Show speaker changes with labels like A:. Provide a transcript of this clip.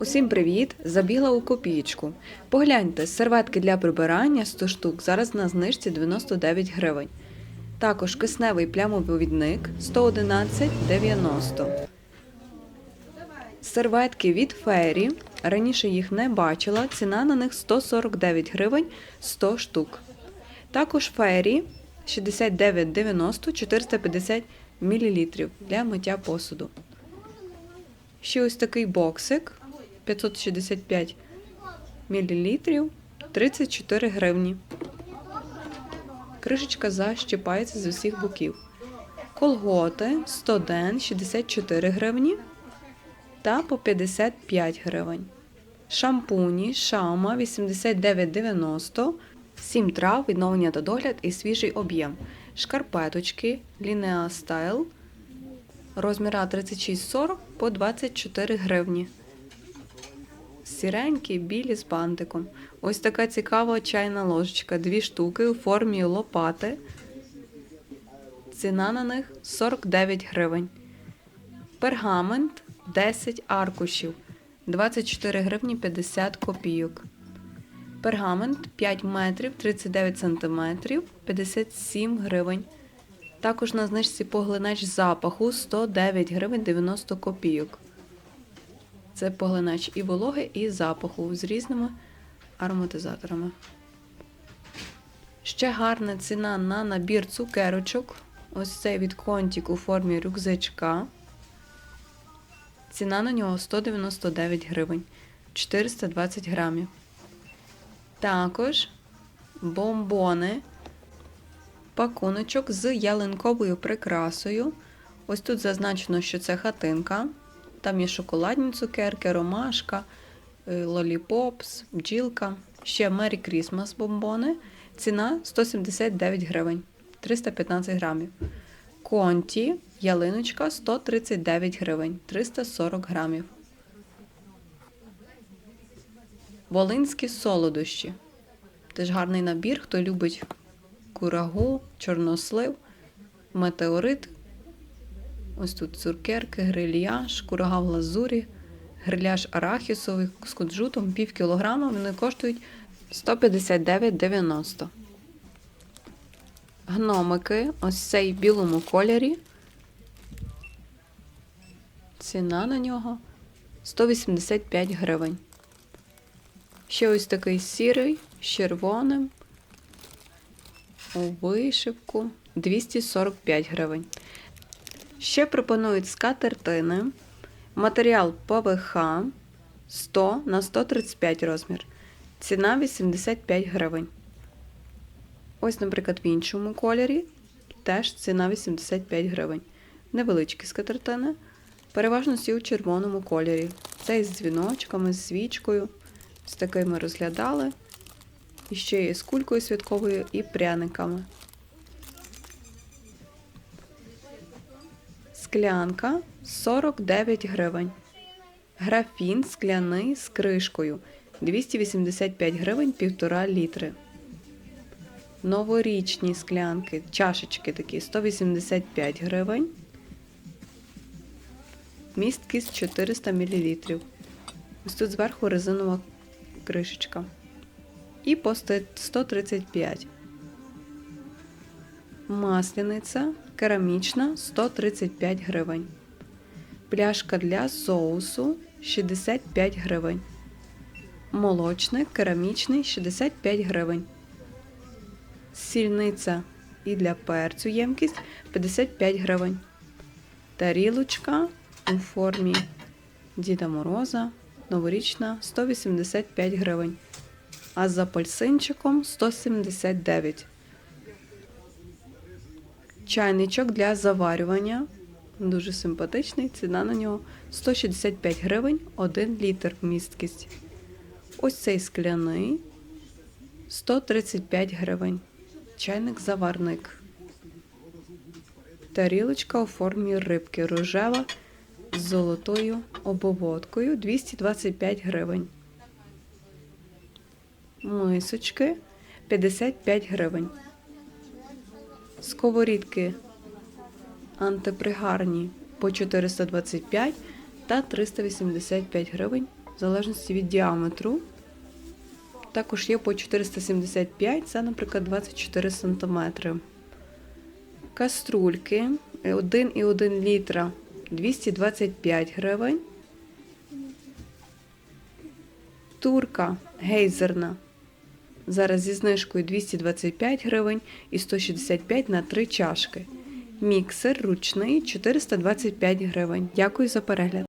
A: Усім привіт! Забігла у копієчку. Погляньте, серветки для прибирання 100 штук зараз на знижці 99 гривень. Також кисневий плямовивідник 111,90. Серветки від Фері. Раніше їх не бачила. Ціна на них 149 гривень 100 штук. Також Фері 69,90 450 мл для миття посуду. Ще ось такий боксик 565 мл 34 гривні. Кришечка защіпається з усіх боків. Колготи 100 ден 64 гривні та по 55 гривень. Шампуні Шаума 89,90 7 трав, відновлення та догляд і свіжий об'єм. Шкарпеточки Linea Style розміра 36-40 по 24 гривні. Сіренькі, білі з бантиком. Ось така цікава чайна ложечка. Дві штуки у формі лопати. Ціна на них 49 гривень. Пергамент 10 аркушів. 24 гривні 50 копійок. Пергамент 5 метрів 39 сантиметрів 57 гривень. Також на знижці поглинач запаху 109 гривень 90 копійок. Це поглинач і вологи, і запаху з різними ароматизаторами. Ще гарна ціна на набір цукерочок. Ось цей від Контік у формі рюкзачка. Ціна на нього 199 гривень 420 грамів. Також бомбони, пакуночок з ялинковою прикрасою. Ось тут зазначено, що це хатинка. Там є шоколадні цукерки, ромашка, е, лоліпопс, бджілка. Ще Merry Christmas бомбони. Ціна 179 гривень 315 грамів. Конті, ялиночка 139 гривень 340 грамів. Волинські солодощі. Теж гарний набір, хто любить курагу, чорнослив, метеорит. Ось тут цукерки, грильяж, курага в лазурі, гриляж арахісовий з кунжутом пів кілограма. Вони коштують 159,90. Гномики, ось цей в білому кольорі. Ціна на нього 185 гривень. Ще ось такий сірий з червоним. У вишивку 245 гривень. Ще пропонують скатертини. Матеріал ПВХ 100 на 135 розмір. Ціна 85 гривень. Ось, наприклад, в іншому кольорі теж ціна 85 гривень. Невеличкі скатертини. Переважно всі у червоному кольорі. Цей з дзвіночками, з свічкою. З такими розглядали. І ще є з кулькою святковою і пряниками. Склянка 49 гривень. Графін скляний з кришкою 285 гривень 1,5 літри. Новорічні склянки, чашечки такі 185 гривень. Місткість 400 мл. Ось тут зверху резинова кришечка. І по 135. Масляниця керамічна 135 гривень. Пляшка для соусу 65 гривень. Молочник керамічний 65 гривень. Сільниця і для перцю ємкість 55 гривень. Тарілочка у формі Діда Мороза новорічна 185 гривень. А з апельсинчиком 179. Чайничок для заварювання. Дуже симпатичний. Ціна на нього 165 гривень 1 літр місткість. Ось цей скляний 135 гривень. Чайник-заварник. Тарілочка у формі рибки рожева з золотою обводкою 225 гривень. Мисочки 55 гривень. Сковорідки антипригарні по 425 та 385 гривень в залежності від діаметру. Також є по 475, це, наприклад, 24 см. Каструльки 1,1 літра 225 гривень. Турка гейзерна. Зараз зі знижкою 225 гривень і 165 на 3 чашки. Міксер ручний 425 гривень. Дякую за перегляд.